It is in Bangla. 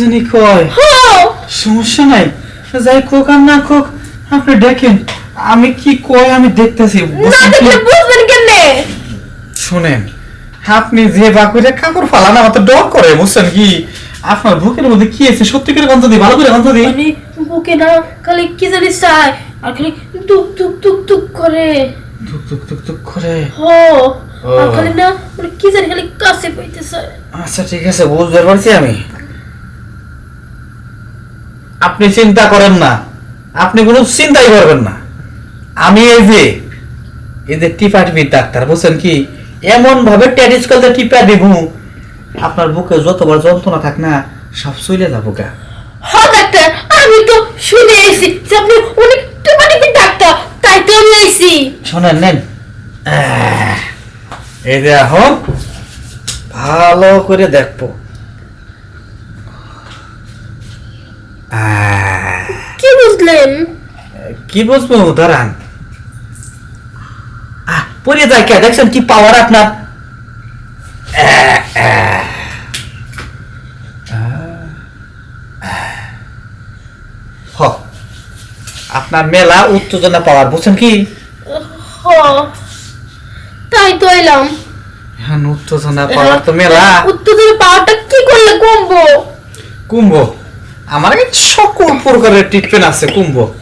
জানি কয়। হ্যাঁ। সমস্যা নাই। যাই কোক আর না কোক আপনি দেখেন আমি কি কয় আমি দেখতেছি না বুঝবেন কেমনে? শুনেন আপনি যে বাকুরে কাপড় ফালান আমার তো ডর করে বুঝছেন কি? আপনার বুকের মধ্যে কি আছে? সত্যি করে গন্ধ দিই ভালো করে গন্ধ দিই। মানে বুকে না খালি কি জানি চায় আর খালি টুক টুক টুক টুক করে। টুক টুক টুক টুক করে? হো আর খালি না মানে কি জানি খালি কাছে পাইতে চায় আচ্ছা ঠিক আছে বুঝতে পারছি আমি। আপনি চিন্তা করেন না। আপনি কোনো চিন্তাই করবেন না। আমি এই যে এই যে টিপা টিপি ডাক্তার বুঝছেন কি? এমন ভাবে টেনিস করতে টিপা দিব আপনার বুকে যতবার যন্ত্রণা থাক না সব চলে যাব গা। হ্যাঁ ডাক্তার আমি তো শুনে আইছি যে আপনি অনেক টেপাটিপি ডাক্তার তাই তো আমি আইছি। শোনেন নেন। এই যে এখন ভালো করে দেখব আহ, কি বুঝলেন কি বুঝব দাঁড়ান। পড়ে যায় কে? দেখছেন কি পাওয়ার আপনার? আপনার মেলা উত্তেজনা পাওয়ার বুঝছেন কি? তাই তো এলাম। হ্যাঁ উত্তেজনা পাওয়ার তো মেলা। উত্তেজনা পাওয়ারটা কি করলে কমবো? কুম্ভ আমার সকল প্রকারের ট্রিটমেন্ট আছে কুম্ভ।